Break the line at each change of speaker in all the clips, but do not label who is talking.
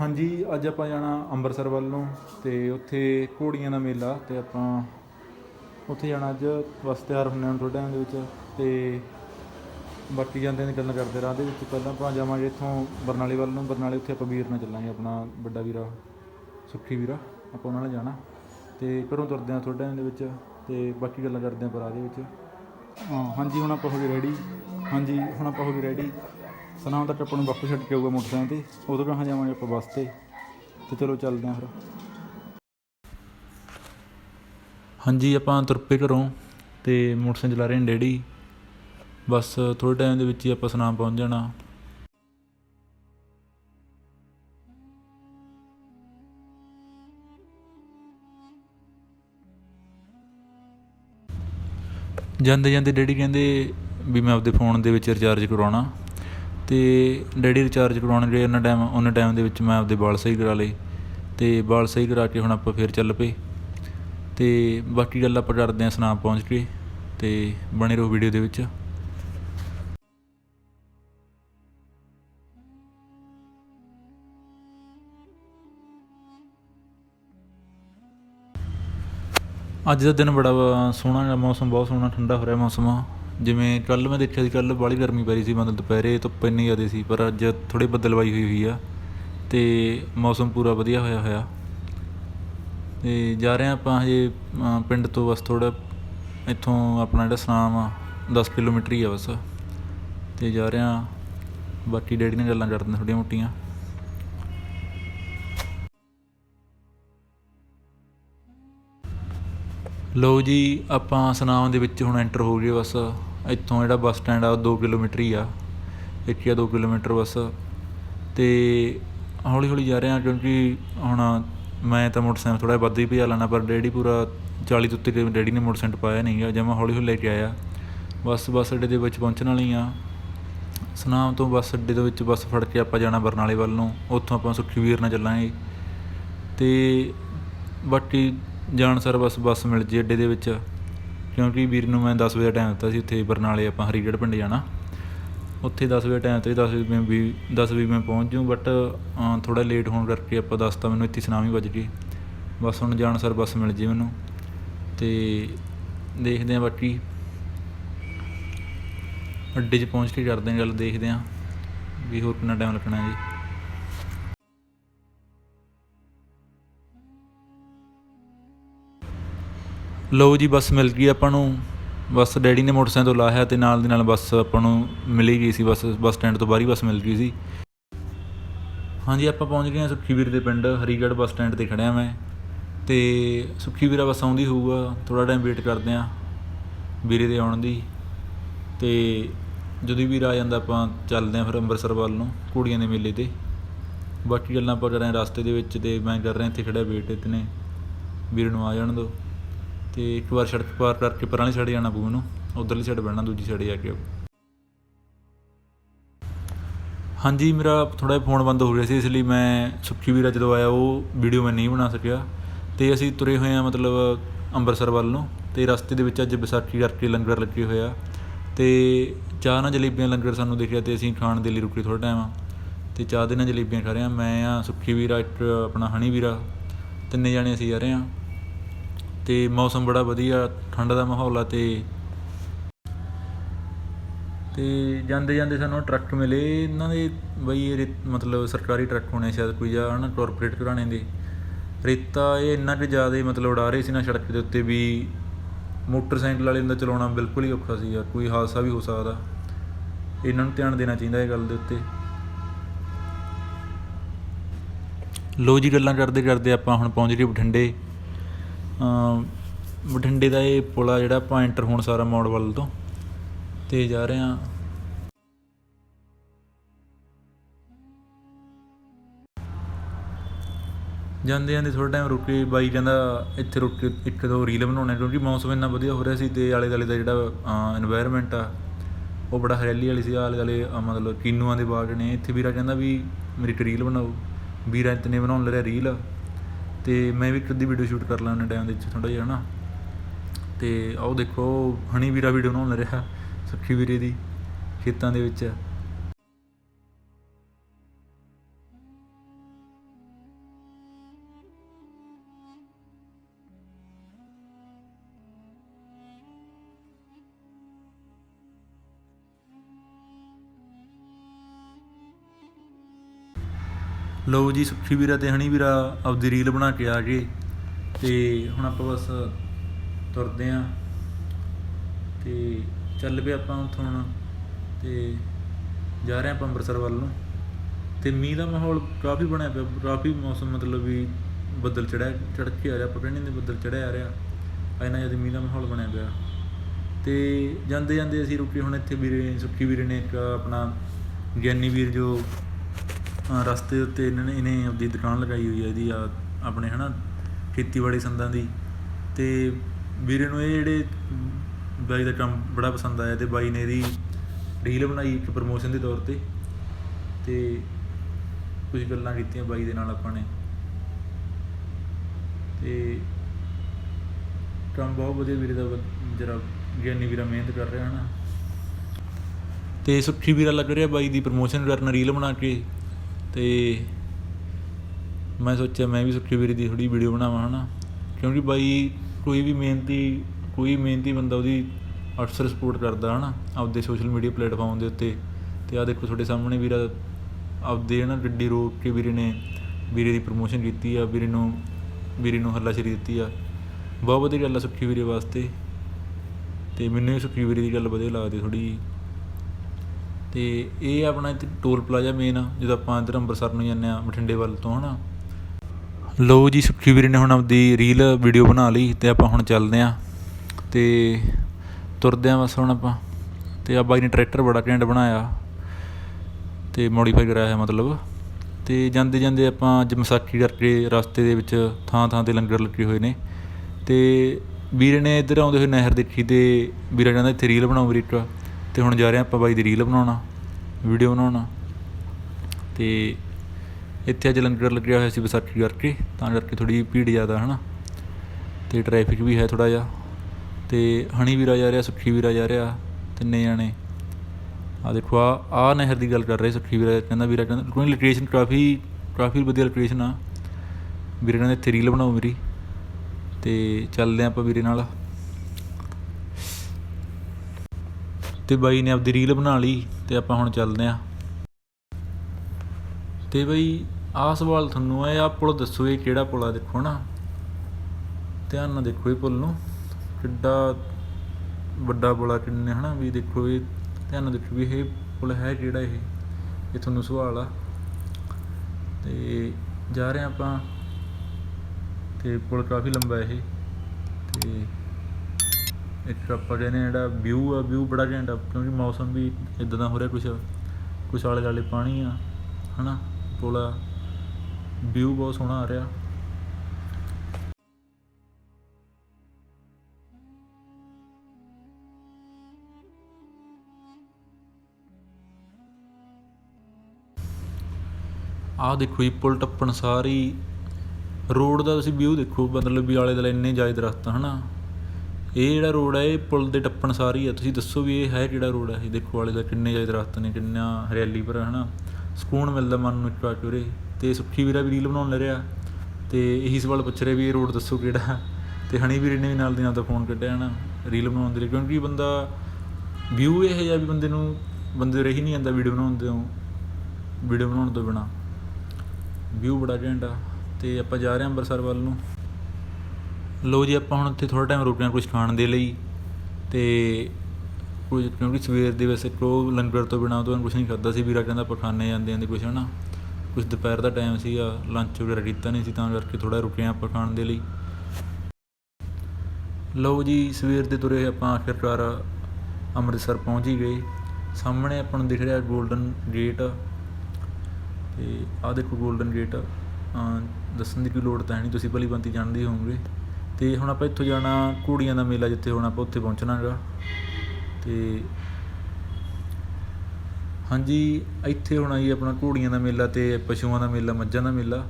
ਹਾਂਜੀ, ਅੱਜ ਆਪਾਂ ਜਾਣਾ ਅੰਮ੍ਰਿਤਸਰ ਵੱਲ ਨੂੰ ਤੇ ਉੱਥੇ ਘੋੜੀਆਂ ਦਾ ਮੇਲਾ ਤੇ ਆਪਾਂ ਉੱਥੇ ਜਾਣਾ ਅੱਜ, ਬਸ ਤਿਆਰ ਹੁੰਨੇ ਹਾਂ ਥੋੜ੍ਹੇ ਟਾਈਮ ਦੇ ਵਿੱਚ ਤੇ ਬਾਕੀ ਜਾਂਦੇ ਨੇ ਗੱਲਾਂ ਕਰਦੇ ਰਾਹ ਦੇ ਵਿੱਚ। ਪਹਿਲਾਂ ਆਪਾਂ ਜਾਵਾਂਗੇ ਇੱਥੋਂ ਬਰਨਾਲੇ ਵੱਲ ਨੂੰ। ਬਰਨਾਲੇ ਉੱਥੇ ਆਪਾਂ ਵੀਰ ਨਾਲ ਚੱਲਾਂਗੇ, ਆਪਣਾ ਵੱਡਾ ਵੀਰਾ, ਸੁੱਖੀ ਵੀਰਾ, ਆਪਾਂ ਉਹਨਾਂ ਨਾਲ ਜਾਣਾ। ਤੇ ਘਰੋਂ ਤੁਰਦੇ ਹਾਂ ਥੋੜ੍ਹੇ ਟਾਈਮ ਦੇ ਵਿੱਚ ਤੇ ਬਾਕੀ ਗੱਲਾਂ ਕਰਦੇ ਹਾਂ ਪਰ ਰਾਹ ਦੇ ਵਿੱਚ। ਹਾਂ, ਹਾਂਜੀ, ਹੁਣ ਆਪਾਂ ਹੋ ਗਏ ਰੈਡੀ ਹਾਂਜੀ, ਹੁਣ ਆਪਾਂ ਹੋ ਗਏ ਰੈਡੀ ਸਨਾਮ ਤੱਕ ਆਪਾਂ ਨੂੰ ਬਾਪੂ ਛੱਡ ਕੇ ਆਊਗਾ ਮੋਟਰਸਾਈਕਲ ਤੇ। ਉਦੋਂ ਕਹਾਂ ਜਾਵਾਂਗੇ ਆਪਾਂ ਬੱਸ ਤੇ। ਤੇ ਚਲੋ ਚੱਲਦੇ ਹਾਂ ਫਿਰ। ਹਾਂਜੀ, ਆਪਾਂ ਤੁਰ ਪਏ ਘਰੋਂ ਤੇ ਮੋਟਰਸਾਈਕਲ ਚਲਾ ਰਹੇ ਨੇ ਡੈਡੀ ਬਸ ਥੋੜੇ ਟਾਈਮ ਦੇ ਵਿੱਚ ਹੀ ਆਪਾਂ ਸਨਾਮ ਪਹੁੰਚ ਜਾਣਾ। ਜਾਂਦੇ ਜਾਂਦੇ ਡੈਡੀ ਕਹਿੰਦੇ ਵੀ ਮੈਂ ਆਪਦੇ ਫੋਨ ਦੇ ਵਿੱਚ ਰਿਚਾਰਜ ਕਰਵਾਉਣਾ। ਅਤੇ ਡੈਡੀ ਰਿਚਾਰਜ ਕਰਵਾਉਣ ਗਏ ਉਹਨਾਂ ਟਾਈਮ ਉਹਨਾਂ ਟਾਈਮ ਦੇ ਵਿੱਚ ਮੈਂ ਆਪਦੇ ਵਾਲ ਸਹੀ ਕਰਾ ਲਏ ਅਤੇ ਵਾਲ ਸਹੀ ਕਰਾ ਕੇ ਹੁਣ ਆਪਾਂ ਫਿਰ ਚੱਲ ਪਏ। ਅਤੇ ਬਾਕੀ ਗੱਲ ਆਪਾਂ ਕਰਦੇ ਹਾਂ ਸੁਨਾਮ ਪਹੁੰਚ ਕੇ ਅਤੇ ਬਣੇ ਰਹੋ ਵੀਡੀਓ ਦੇ ਵਿੱਚ। ਅੱਜ ਦਾ ਦਿਨ ਬੜਾ ਸੋਹਣਾ ਜਿਹਾ ਮੌਸਮ, ਬਹੁਤ ਸੋਹਣਾ, ਠੰਡਾ ਹੋ ਰਿਹਾ ਮੌਸਮ। ਜਿਵੇਂ ਕੱਲ੍ਹ ਮੈਂ ਦੇਖਿਆ ਸੀ, ਕੱਲ੍ਹ ਬਾਹਲੀ ਗਰਮੀ ਪੈ ਰਹੀ ਸੀ ਮਤਲਬ ਦੁਪਹਿਰੇ ਧੁੱਪ ਇੰਨੀ ਜ਼ਿਆਦਾ ਸੀ, ਪਰ ਅੱਜ ਥੋੜੀ ਬੱਦਲਵਾਈ ਹੋਈ ਹੋਈ ਆ ਅਤੇ ਮੌਸਮ ਪੂਰਾ ਵਧੀਆ ਹੋਇਆ ਹੋਇਆ। ਅਤੇ ਜਾ ਰਹੇ ਹਾਂ ਆਪਾਂ ਹਜੇ ਪਿੰਡ ਤੋਂ ਬਸ ਥੋੜ੍ਹਾ ਇੱਥੋਂ ਆਪਣਾ ਜਿਹੜਾ ਸਨਾਮ ਆ 10 ਕਿਲੋਮੀਟਰ ਹੀ ਆ ਬਸ। ਤੇ ਜਾ ਰਹੇ ਹਾਂ, ਬਾਕੀ ਡੈਡੀ ਨਾਲ ਗੱਲਾਂ ਕਰਦੇ ਥੋੜ੍ਹੀਆਂ ਮੋਟੀਆਂ। ਲੋ ਜੀ, ਆਪਾਂ ਸੁਨਾਮ ਦੇ ਵਿੱਚ ਹੁਣ ਐਂਟਰ ਹੋ ਗਏ ਬਸ। ਇੱਥੋਂ ਜਿਹੜਾ ਬੱਸ ਸਟੈਂਡ ਆ, ਉਹ 2 ਕਿਲੋਮੀਟਰ ਹੀ ਆ। ਇੱਕ ਜਾਂ 2 ਕਿਲੋਮੀਟਰ ਬਸ। ਤੇ ਹੌਲੀ ਹੌਲੀ ਜਾ ਰਹੇ ਹਾਂ ਕਿਉਂਕਿ ਹੁਣ ਮੈਂ ਤਾਂ ਮੋਟਰਸਾਈਕਲ ਥੋੜਾ ਵੱਧ ਹੀ ਭਜਾ ਲੈਣਾ ਪਰ ਡੈਡੀ ਪੂਰਾ 40 ਤੋਂ ਉੱਤੇ ਡੈਡੀ ਨੇ ਮੋਟਰਸਾਈਕਲ ਪਾਇਆ ਨਹੀਂ ਗਾ ਜਮਾ ਹੌਲੀ ਹੌਲੀ ਲੈ ਕੇ ਆਇਆ। ਬੱਸ ਬੱਸ ਅੱਡੇ ਦੇ ਵਿੱਚ ਪਹੁੰਚਣ ਵਾਲੀ ਆ ਸੁਨਾਮ ਤੋਂ ਬੱਸ ਅੱਡੇ ਦੇ ਵਿੱਚ ਬੱਸ ਫੜ ਕੇ ਆਪਾਂ ਜਾਣਾ ਬਰਨਾਲੇ ਵੱਲ ਨੂੰ। ਉੱਥੋਂ ਆਪਾਂ ਸੁੱਖੀ ਵੀਰ ਨਾਲ ਚੱਲਾਂਗੇ। ਤੇ ਬਾਕੀ ਜਾਣ ਸਰ ਬਸ, ਬੱਸ ਮਿਲ ਜੇ ਅੱਡੇ ਦੇ ਵਿੱਚ। ਕਿਉਂਕਿ ਵੀਰ ਨੂੰ ਮੈਂ 10 ਵਜੇ ਟਾਈਮ ਦਿੱਤਾ ਸੀ ਉੱਥੇ ਬਰਨਾਲੇ ਆਪਾਂ ਹਰੀਗੜ੍ਹ ਪਿੰਡ ਜਾਣਾ। ਉੱਥੇ 10 ਵਜੇ ਟਾਈਮ ਤੇ 10 ਵਜੇ ਵੀ 10 ਵਜੇ ਮੈਂ ਪਹੁੰਚ ਜੂ ਬਟ ਥੋੜਾ ਲੇਟ ਹੋਣ ਕਰਕੇ ਆਪਾਂ ਦੱਸਤਾ ਮੈਨੂੰ ਇੱਥੇ ਸੁਨਾਮ ਹੀ ਵੱਜ ਗਈ। ਬਸ ਹੁਣ ਜਾਣ ਸਰ ਬੱਸ ਮਿਲ ਜੇ ਮੈਨੂੰ। ਤੇ ਦੇਖਦੇ ਹਾਂ ਬਾਕੀ। ਅੱਡੇ 'ਚ ਪਹੁੰਚ ਕੇ ਕਰਦੇ ਹਾਂ ਗੱਲ, ਦੇਖਦੇ ਹਾਂ ਵੀ ਹੋਰ ਕਿੰਨਾ ਟਾਈਮ ਲੱਗਣਾ ਜੀ। ਲਓ ਜੀ, ਬੱਸ ਮਿਲ ਗਈ ਆਪਾਂ ਨੂੰ। ਬੱਸ ਡੈਡੀ ਨੇ ਮੋਟਰਸਾਈਕਲ ਤੋਂ ਲਾਹਿਆ ਤੇ ਨਾਲ ਦੀ ਨਾਲ ਬੱਸ ਆਪਾਂ ਨੂੰ ਮਿਲੀ ਗਈ ਸੀ। ਬੱਸ ਬੱਸ ਸਟੈਂਡ ਤੋਂ ਬਾਹਰ ਹੀ ਬੱਸ ਮਿਲ ਗਈ ਸੀ। ਹਾਂਜੀ, ਆਪਾਂ ਪਹੁੰਚ ਗਏ ਹਾਂ ਸੁੱਖੀ ਵੀਰ ਦੇ ਪਿੰਡ, ਹਰੀਗੜ੍ਹ ਬੱਸ ਸਟੈਂਡ ਤੇ ਖੜਿਆ ਮੈਂ। ਤੇ ਸੁੱਖੀ ਵੀਰਾ ਬੱਸ ਆਉਂਦੀ ਹੋਊਗਾ ਥੋੜਾ ਟਾਈਮ ਵੇਟ ਕਰਦੇ ਹਾਂ ਵੀਰੇ ਦੇ ਆਉਣ ਦੀ। ਤੇ ਜਦੋਂ ਵੀਰ ਆ ਜਾਂਦਾ ਆਪਾਂ ਚੱਲਦੇ ਹਾਂ ਫਿਰ ਅੰਮ੍ਰਿਤਸਰ ਵੱਲ ਨੂੰ ਕੁੜੀਆਂ ਦੇ ਮੇਲੇ ਤੇ। ਬਾਕੀ ਗੱਲਾਂ ਆਪਾਂ ਕਰ ਰਹੇ ਹਾਂ ਰਸਤੇ ਦੇ ਵਿੱਚ ਤੇ ਮੈਂ ਕਰ ਰਿਹਾ ਇੱਥੇ ਖੜਿਆ ਵੇਟ ਇਤਨੇ ਵੀਰ ਨੂੰ ਆ ਜਾਣ ਦਿਓ। ਤੇ ਇੱਕ ਵਾਰ ਸੜਕ ਪਾਰ ਕਰਕੇ ਪਰਾਲੀ ਸਾਈਡ ਜਾਣਾ ਪਊ ਮੈਨੂੰ, ਉਧਰਲੀ ਸਾਈਡ ਬਹਿਣਾ, ਦੂਜੀ ਸਾਈਡ ਜਾ ਕੇ। ਹਾਂਜੀ, ਮੇਰਾ ਥੋੜਾ ਜਿਹਾ ਫੋਨ ਬੰਦ ਹੋ ਗਿਆ ਸੀ, ਇਸ ਲਈ ਮੈਂ ਸੁੱਖੀ ਵੀਰਾ ਜਦੋਂ ਆਇਆ, ਉਹ ਵੀਡੀਓ ਮੈਂ ਨਹੀਂ ਬਣਾ ਸਕਿਆ। ਤੇ ਅਸੀਂ ਤੁਰੇ ਹੋਏ ਆ ਮਤਲਬ ਅੰਮ੍ਰਿਤਸਰ ਵੱਲ ਨੂੰ, ਤੇ ਰਸਤੇ ਦੇ ਵਿੱਚ ਅੱਜ ਵਿਸਾਖੀ ਕਰਕੇ ਲੰਗਰ ਲੱਗੇ ਹੋਇਆ ਤੇ ਚਾਹ ਨਾਲ ਜਲੇਬੀਆਂ ਲੰਗਰ ਸਾਨੂੰ ਦੇਖਿਆ ਤੇ ਅਸੀਂ ਖਾਣ ਦੇ ਲਈ ਰੁਕੇ ਥੋੜਾ ਟਾਈਮ ਤੇ ਚਾਹ ਦੇ ਨਾਲ ਜਲੇਬੀਆਂ ਖਾ ਰਹੇ ਆ ਮੈਂ ਆ ਸੁੱਖੀ ਵੀਰਾ, ਇੱਕ ਆਪਣਾ ਹਣੀ ਵੀਰਾ, ਤਿੰਨੇ ਜਾਣੇ ਅਸੀਂ ਜਾ ਰਹੇ ਆ ਤੇ ਮੌਸਮ ਬੜਾ ਵਧੀਆ, ਠੰਡ ਦਾ ਮਾਹੌਲ ਆ ਤੇ ਤੇ ਜਾਂਦੇ ਜਾਂਦੇ ਸਾਨੂੰ ਟਰੱਕ ਮਿਲੇ, ਇਹਨਾਂ ਦੇ ਬਈ ਇਹ ਰੇ- ਮਤਲਬ ਸਰਕਾਰੀ ਟਰੱਕ ਹੋਣੇ ਸ਼ਾਇਦ ਕੋਈ ਜਾਂ ਨਾ ਕਾਰਪੋਰੇਟ ਘਰਾਣੇ ਦੇ। ਰੇਤਾ ਇਹ ਇੰਨਾ ਕਿ ਜ਼ਿਆਦਾ ਮਤਲਬ ਉਡਾ ਰਹੇ ਸੀ ਨਾ ਸੜਕ ਦੇ ਉੱਤੇ ਵੀ ਮੋਟਰਸਾਈਕਲ ਵਾਲੇ ਦਾ ਚਲਾਉਣਾ ਬਿਲਕੁਲ ਹੀ ਔਖਾ ਸੀ ਯਾਰ ਕੋਈ ਹਾਦਸਾ ਵੀ ਹੋ ਸਕਦਾ। ਇਹਨਾਂ ਨੂੰ ਧਿਆਨ ਦੇਣਾ ਚਾਹੀਦਾ ਇਹ ਗੱਲ ਦੇ ਉੱਤੇ। ਲੋ ਜੀ ਗੱਲਾਂ ਕਰਦੇ ਕਰਦੇ ਆਪਾਂ ਹੁਣ ਪਹੁੰਚ ਗਏ ਬਠਿੰਡੇ। ਬਠਿੰਡੇ ਦਾ ਇਹ ਪੁਲਾ ਜਿਹੜਾ ਪੁਆਇੰਟਰ ਐਂਟਰ ਹੋਣ ਸਾਰਾ ਮੌੜ ਵੱਲ ਤੋਂ, ਤੇ ਜਾ ਰਹੇ ਆ ਜਾਂਦੇ ਜਾਂਦੇ ਥੋੜਾ ਟਾਈਮ ਰੁਕ ਕੇ ਬਾਈ ਕਹਿੰਦਾ ਇੱਥੇ ਰੁਕ ਕੇ ਇੱਕ ਦੋ ਰੀਲ ਬਣਾਉਣੇ ਕਿਉਂਕਿ ਮੌਸਮ ਇੰਨਾ ਵਧੀਆ ਹੋ ਰਿਹਾ ਸੀ ਤੇ ਆਲੇ ਦਾਲੇ ਦਾ ਜਿਹੜਾ এনवायरमेंट ਆ, ਉਹ ਬੜਾ ਹਰਿਆਲੀ ਵਾਲੀ ਸੀ। ਆਲੇ ਦਾਲੇ ਮਤਲਬ ਕਿਨੂਆਂ ਦੇ ਬਾਗ ਨੇ। ਇੱਥੇ ਵੀਰਾ ਕਹਿੰਦਾ ਵੀ ਮੇਰੀ ਇੱਕ ਰੀਲ ਬਣਾਓ। ਵੀਰਾ ਇਤਨੇ ਬਣਾਉਣ ਲੱਗਾ ਰੀਲ ਆ ਤੇ ਮੈਂ ਵੀ ਇੱਕ ਅੱਧੀ ਵੀਡੀਓ ਸ਼ੂਟ ਕਰ ਲਾਂ ਉਹਨੇ ਟਾਈਮ ਦੇ ਵਿੱਚ ਥੋੜਾ ਜਿਹਾ ਨਾ ਤੇ ਆਓ ਦੇਖੋ ਹਣੀ ਵੀਰਾ ਵੀਡੀਓ ਬਣਾਉਣ ਰਿਹਾ ਸੁੱਖੀ ਵੀਰੇ ਦੀ, ਖੇਤਾਂ ਦੇ ਵਿੱਚ। ਲਓ ਜੀ, ਸੁੱਖੀ ਵੀਰਾ ਤੇ ਹਣੀ ਵੀਰਾ ਆਪਦੀ ਰੀਲ ਬਣਾ ਕੇ ਆ ਗਏ ਤੇ ਹੁਣ ਆਪਾਂ ਬਸ ਤੁਰਦੇ ਆਂ ਤੇ ਚੱਲ ਪਏ ਆਪਾਂ ਉੱਥੋਂ ਹੁਣ ਤੇ ਜਾ ਰਹੇ ਆਪਾਂ ਅੰਮ੍ਰਿਤਸਰ ਵੱਲ ਨੂੰ ਤੇ ਮੀਂਹ ਦਾ ਮਾਹੌਲ ਕਾਫੀ ਬਣਿਆ ਪਿਆ, ਕਾਫੀ ਮੌਸਮ ਮਤਲਬ ਵੀ ਬੱਦਲ ਚੜਿਆ ਚੜ ਕੇ ਆ ਰਿਹਾ ਆਪਾਂ ਦੇ ਬੱਦਲ ਚੜਿਆ ਆ ਰਿਹਾ ਇੰਨਾ ਜ਼ਿਆਦਾ ਮੀਂਹ ਦਾ ਮਾਹੌਲ ਬਣਿਆ ਪਿਆ। ਤੇ ਜਾਂਦੇ ਜਾਂਦੇ ਅਸੀਂ ਰੁਕੇ ਹੁਣ ਇੱਥੇ ਵੀਰੇ, ਸੁੱਖੀ ਵੀਰੇ ਨੇ ਇੱਕ ਆਪਣਾ ਗਿਆਨੀ ਵੀਰ ਜੋ ਰਸਤੇ ਉੱਤੇ ਇਹਨਾਂ ਨੇ, ਇਹਨੇ ਆਪਦੀ ਦੁਕਾਨ ਲਗਾਈ ਹੋਈ ਹੈ ਇਹਦੀ, ਆ ਆਪਣੇ ਹਨਾ ਖੇਤੀਬਾੜੀ ਸੰਦਾਂ ਦੀ। ਤੇ ਵੀਰੇ ਨੂੰ ਇਹ ਜਿਹੜੇ ਬਾਈ ਦਾ ਕੰਮ ਬੜਾ ਪਸੰਦ ਆਇਆ ਤੇ ਬਾਈ ਨੇ ਇਹਦੀ ਰੀਲ ਬਣਾਈ ਇੱਕ ਪ੍ਰਮੋਸ਼ਨ ਦੇ ਤੌਰ ਤੇ। ਤੇ ਕੁਝ ਗੱਲਾਂ ਕੀਤੀਆਂ ਬਾਈ ਦੇ ਨਾਲ ਆਪਾਂ ਨੇ। ਤੇ ਕੰਮ ਬਹੁਤ ਵਧੀਆ ਵੀਰੇ ਦਾ ਜਰਾ ਗਿਆਨੀ ਵੀਰਾ ਮਿਹਨਤ ਕਰ ਰਿਹਾ ਹਨਾ। ਤੇ ਸੁੱਖੀ ਵੀਰਾ ਲੱਗ ਰਿਹਾ ਬਾਈ ਦੀ ਪ੍ਰਮੋਸ਼ਨ ਕਰਨ, ਰੀਲ ਬਣਾ ਕੇ। ਅਤੇ ਮੈਂ ਸੋਚਿਆ ਮੈਂ ਵੀ ਸੁੱਖੀ ਵੀਰੇ ਦੀ ਥੋੜ੍ਹੀ ਵੀਡੀਓ ਬਣਾਵਾਂ ਹੈ ਨਾ ਕਿਉਂਕਿ ਬਾਈ ਕੋਈ ਵੀ ਮਿਹਨਤੀ, ਕੋਈ ਮਿਹਨਤੀ ਬੰਦਾ ਉਹਦੀ ਅਕਸਰ ਸਪੋਰਟ ਕਰਦਾ ਹੈ ਨਾ ਆਪਦੇ ਸੋਸ਼ਲ ਮੀਡੀਆ ਪਲੇਟਫਾਰਮ ਦੇ ਉੱਤੇ। ਅਤੇ ਆਹ ਦੇਖੋ ਤੁਹਾਡੇ ਸਾਹਮਣੇ ਵੀਰਾ ਆਪਦੇ ਨਾ ਗੱਡੀ ਰੋਕ ਕੇ ਵੀਰੇ ਨੇ ਵੀਰੇ ਦੀ ਪ੍ਰਮੋਸ਼ਨ ਕੀਤੀ ਆ, ਵੀਰੇ ਨੂੰ ਵੀਰੇ ਨੂੰ ਹੱਲਾਸ਼ੇਰੀ ਦਿੱਤੀ ਆ। ਬਹੁਤ ਵਧੀਆ ਗੱਲ ਆ ਸੁੱਖੀ ਵੀਰੇ ਵਾਸਤੇ। ਅਤੇ ਮੈਨੂੰ ਵੀ ਸੁੱਖੀ ਵੀਰੇ ਦੀ ਗੱਲ ਵਧੀਆ ਲੱਗਦੀ ਥੋੜੀ ਅਤੇ ਇਹ ਆਪਣਾ ਇੱਥੇ ਟੋਲ ਪਲਾਜ਼ਾ ਮੇਨ ਆ, ਜਦੋਂ ਆਪਾਂ ਇੱਧਰ ਅੰਮ੍ਰਿਤਸਰ ਨੂੰ ਜਾਂਦੇ ਆ, ਬਠਿੰਡੇ ਵੱਲ ਤੋਂ, ਹਨਾ? ਲਓ ਜੀ, ਸੁੱਖੀ ਵੀਰੇ ਨੇ ਹੁਣ ਆਪਦੀ ਰੀਲ ਵੀਡੀਓ ਬਣਾ ਲਈ ਤੇ ਆਪਾਂ ਹੁਣ ਚੱਲਦੇ ਆ ਤੇ ਤੁਰਦੇ ਆ ਬਸ ਹੁਣ ਆਪਾਂ। ਤੇ ਆ ਬਾਈ ਨੇ ਟਰੈਕਟਰ ਬੜਾ ਘੈਂਟ ਬਣਾਇਆ ਤੇ ਮੋਡੀਫਾਈ ਕਰਾਇਆ ਹੈ ਮਤਲਬ। ਤੇ ਜਾਂਦੇ ਜਾਂਦੇ ਆਪਾਂ ਅੱਜ ਵਿਸਾਖੀ ਕਰਕੇ ਰਸਤੇ ਦੇ ਵਿੱਚ ਥਾਂ ਥਾਂ ਤੇ ਲੰਗਰ ਲੱਗੇ ਹੋਏ ਨੇ। ਤੇ ਵੀਰੇ ਨੇ ਇੱਧਰ ਆਉਂਦੇ ਹੋਏ ਨਹਿਰ ਦੇਖੀ ਤੇ ਵੀਰਾ ਕਹਿੰਦਾ ਇੱਥੇ ਰੀਲ ਬਣਾਓ ਵੀਰੇ ਇੱਕ। ਤੇ ਹੁਣ ਜਾ ਰਹੇ ਆਪਾਂ ਬਾਈ ਦੀ ਰੀਲ ਬਣਾਉਣਾ ਵੀਡੀਓ ਬਣਾਉਣਾ। ਤੇ ਇੱਥੇ ਅੱਜ ਲੰਗਰ ਲੱਗਿਆ ਹੋਇਆ ਸੀ ਵਿਸਾਖੀ ਕਰਕੇ, ਤਾਂ ਕਰਕੇ ਥੋੜੀ ਭੀੜ ਜ਼ਿਆਦਾ, ਹਨਾ? ਤੇ ਟ੍ਰੈਫਿਕ ਵੀ ਹੈ ਥੋੜਾ ਜਿਹਾ। ਤੇ ਹਣੀ ਵੀਰਾ ਜਾ ਰਿਹਾ, ਸੁੱਖੀ ਵੀਰਾ ਜਾ ਰਿਹਾ, ਤਿੰਨੇ ਜਾਣੇ। ਆ ਦੇਖੋ ਆ ਆ ਨਹਿਰ ਦੀ ਗੱਲ ਕਰ ਰਹੇ ਸੁੱਖੀ ਵੀਰਾ, ਕਹਿੰਦਾ ਵੀਰਾ ਕਹਿੰਦਾ, ਕੋਈ ਲੋਕੇਸ਼ਨ ਕਾਫੀ ਕਾਫੀ ਵਧੀਆ ਲੋਕੇਸ਼ਨ ਆ। ਵੀਰੇ ਕਹਿੰਦਾ ਇੱਥੇ ਰੀਲ ਬਣਾਓ ਮੇਰੀ। ਤੇ ਚੱਲਦੇ ਆਪਾਂ ਵੀਰੇ ਨਾਲ। ਤੇ ਬਾਈ ਨੇ ਆਪਦੀ ਰੀਲ ਬਣਾ ਲਈ ਤੇ ਆਪਾਂ ਹੁਣ ਚੱਲਦੇ ਆਂ ਤੇ ਬਈ, ਆਹ ਸਵਾਲ ਤੁਹਾਨੂੰ ਹੈ, ਆਹ ਪੁਲ ਦੱਸੋ ਇਹ ਕਿਹੜਾ ਪੁਲ ਆ ਦੇਖੋ ਨਾ। ਧਿਆਨ ਨਾਲ ਦੇਖੋ ਇਹ ਪੁਲ ਨੂੰ, ਕਿੱਡਾ ਵੱਡਾ ਪੁਲ ਆ, ਕਿੰਨੇ ਹਨਾ, ਵੀ ਦੇਖੋ ਇਹ, ਧਿਆਨ ਨਾਲ ਦੇਖੋ ਵੀ ਇਹ ਪੁਲ ਹੈ ਕਿਹੜਾ ਇਹ ਇਹ ਤੁਹਾਨੂੰ ਸਵਾਲ ਆ। ਤੇ ਜਾ ਰਹੇ ਹਾਂ ਆਪਾਂ, ਤੇ ਪੁਲ ਕਾਫੀ ਲੰਬਾ ਇਹ, ਤੇ ਇੱਕ ਆਪਾਂ ਕਹਿੰਦੇ ਹਾਂ ਜਿਹੜਾ ਵਿਊ ਆ ਵਿਊ ਬੜਾ ਘੈਂਟ ਆ, ਕਿਉਂਕਿ ਮੌਸਮ ਵੀ ਇਦਾਂ ਦਾ ਹੋ ਰਿਹਾ ਕੁਛ ਕੁਛ ਆਲੇ ਦੁਆਲੇ ਪਾਣੀ ਆ, ਹਨਾ, ਪੁਲ ਆ ਵਿਊ ਬਹੁਤ ਸੋਹਣਾ ਆ ਰਿਹਾ। ਆਹ ਦੇਖੋ ਜੀ, ਪੁਲ ਟੱਪਣ ਸਾਰੀ, ਰੋਡ ਦਾ ਤੁਸੀਂ ਵਿਊ ਦੇਖੋ, ਮਤਲਬ ਵੀ ਆਲੇ ਦੁਆਲੇ ਇੰਨੇ ਜ਼ਿਆਦਾ ਦਰਖਤ ਆ ਹਨਾ। ਇਹ ਜਿਹੜਾ ਰੋਡ ਹੈ, ਇਹ ਪੁਲ ਦੇ ਟੱਪਣ ਸਾਰ ਹੀ ਆ। ਤੁਸੀਂ ਦੱਸੋ ਵੀ ਇਹ ਹੈ ਕਿਹੜਾ ਰੋਡ ਹੈ ਇਹ ਦੇਖੋ ਵਾਲੇ ਦਾ ਕਿੰਨੇ ਜ਼ਿਆਦਾ ਦਰਖਤ ਨੇ, ਕਿੰਨਾ ਹਰਿਆਲੀ ਭਰਾ ਹਨਾ? ਸਕੂਨ ਮਿਲਦਾ ਮਨ ਨੂੰ ਇੱਕ ਆ ਕੇ ਤੇ ਸੁੱਖੀ ਵੀਰਾ ਵੀ ਰੀਲ ਬਣਾਉਣ ਲੈ ਰਿਹਾ। ਤੇ ਇਹੀ ਸਵਾਲ ਪੁੱਛ ਰਿਹਾ ਵੀ ਇਹ ਰੋਡ ਦੱਸੋ ਕਿਹੜਾ ਤੇ ਹਣੀ ਵੀਰੇ ਨੇ ਵੀ ਨਾਲ ਦੀ ਨਾਲ ਦਾ ਫੋਨ ਕੱਢਿਆ, ਹਨਾ? ਰੀਲ ਬਣਾਉਣ ਦੇ ਲਈ। ਕਿਉਂਕਿ ਬੰਦਾ ਵਿਊ ਇਹ ਜਿਹਾ ਵੀ ਬੰਦੇ ਨੂੰ, ਬੰਦੇ ਰਹੀ ਨਹੀਂ ਜਾਂਦਾ ਵੀਡੀਓ ਬਣਾਉਣ ਤੋਂ। ਵੀਡੀਓ ਬਣਾਉਣ ਤੋਂ ਬਿਨਾ। ਵਿਊ ਬੜਾ ਘੈਂਟ ਆ। ਤੇ ਆਪਾਂ ਜਾ ਰਹੇ ਹਾਂ ਅੰਮ੍ਰਿਤਸਰ ਵੱਲ ਨੂੰ। ਲੋ ਜੀ, ਆਪਾਂ ਹੁਣ ਉੱਥੇ ਥੋੜਾ ਟਾਈਮ ਰੁਕਣਾ ਕੁਝ ਖਾਣ ਦੇ ਲਈ ਤੇ ਕੁਝ ਕਿਉਂਕਿ ਸਵੇਰ ਦੇ ਵੈਸੇ ਕੋ ਲੰਗਰ ਤੋਂ ਬਿਨਾਂ ਤੋਂ ਕੁਝ ਨਹੀਂ ਖਾਦਾ ਸੀ, ਵੀਰਾ ਕਹਿੰਦਾ ਆਪਾਂ ਖਾਣੇ ਜਾਂਦੇ ਜਾਂਦੇ ਕੁਝ ਹਨਾ? ਕੁਝ ਦੁਪਹਿਰ ਦਾ ਟਾਈਮ ਸੀਗਾ ਲੰਚ ਵਗੈਰਾ ਕੀਤਾ ਨਹੀਂ ਸੀ, ਤਾਂ ਕਰਕੇ ਥੋੜਾ ਰੁਕੇ ਆਪਾਂ ਖਾਣ ਦੇ ਲਈ। ਲਓ ਜੀ, ਸਵੇਰ ਦੇ ਤੁਰੇ ਆਪਾਂ ਆਖਿਰਕਾਰ ਅੰਮ੍ਰਿਤਸਰ ਪਹੁੰਚ ਹੀ ਗਏ। ਸਾਹਮਣੇ ਆਪਾਂ ਨੂੰ ਦਿਖ ਰਿਹਾ 골ਡਨ ਗੇਟ ਤੇ ਆਹ ਦੇਖੋ 골ਡਨ ਗੇਟ ਦੱਸਣ ਦੀ ਕੋਈ ਲੋੜ ਤਾਂ ਹੈ ਨਹੀਂ, ਤੁਸੀਂ ਭਲੀ ਬੰਤੀ ਜਾਣਦੇ ਹੀ ਹੋਵੋਗੇ। ਅਤੇ ਹੁਣ ਆਪਾਂ ਇੱਥੋਂ ਜਾਣਾ ਘੋੜੀਆਂ ਦਾ ਮੇਲਾ ਜਿੱਥੇ ਹੁਣ ਆਪਾਂ ਉੱਥੇ ਪਹੁੰਚਣਾ ਪਹੁੰਚਣਾਗਾ। ਅਤੇ ਹਾਂਜੀ, ਇੱਥੇ ਹੋਣਾ ਜੀ ਆਪਣਾ ਘੋੜੀਆਂ ਦਾ ਮੇਲਾ ਅਤੇ ਪਸ਼ੂਆਂ ਦਾ ਮੇਲਾ, ਮੱਝਾਂ ਦਾ ਮੇਲਾ।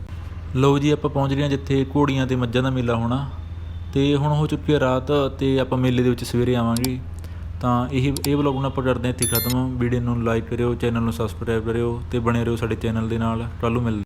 ਲਓ ਜੀ, ਆਪਾਂ ਪਹੁੰਚ ਗਏ ਹਾਂ ਜਿੱਥੇ ਘੋੜੀਆਂ ਤੇ ਮੱਝਾਂ ਦਾ ਮੇਲਾ ਹੋਣਾ। ਤੇ ਹੁਣ ਹੋ ਚੁੱਕੀ ਹੈ ਰਾਤ ਤੇ ਆਪਾਂ ਮੇਲੇ ਦੇ ਵਿੱਚ ਸਵੇਰੇ ਆਵਾਂਗੇ। ਤਾਂ ਇਹ ਇਹ ਵਲੌਗ ਨੂੰ ਆਪਾਂ ਕਰਦੇ ਹਾਂ ਇੱਥੇ ਖਤਮ। ਵੀਡੀਓ ਨੂੰ ਲਾਈਕ ਕਰਿਓ, ਚੈਨਲ ਨੂੰ ਸਬਸਕ੍ਰਾਈਬ ਕਰਿਓ ਤੇ ਬਣੇ ਰਹੋ ਸਾਡੇ ਚੈਨਲ ਦੇ ਨਾਲ। ਕੱਲ੍ਹ ਨੂੰ ਮਿਲ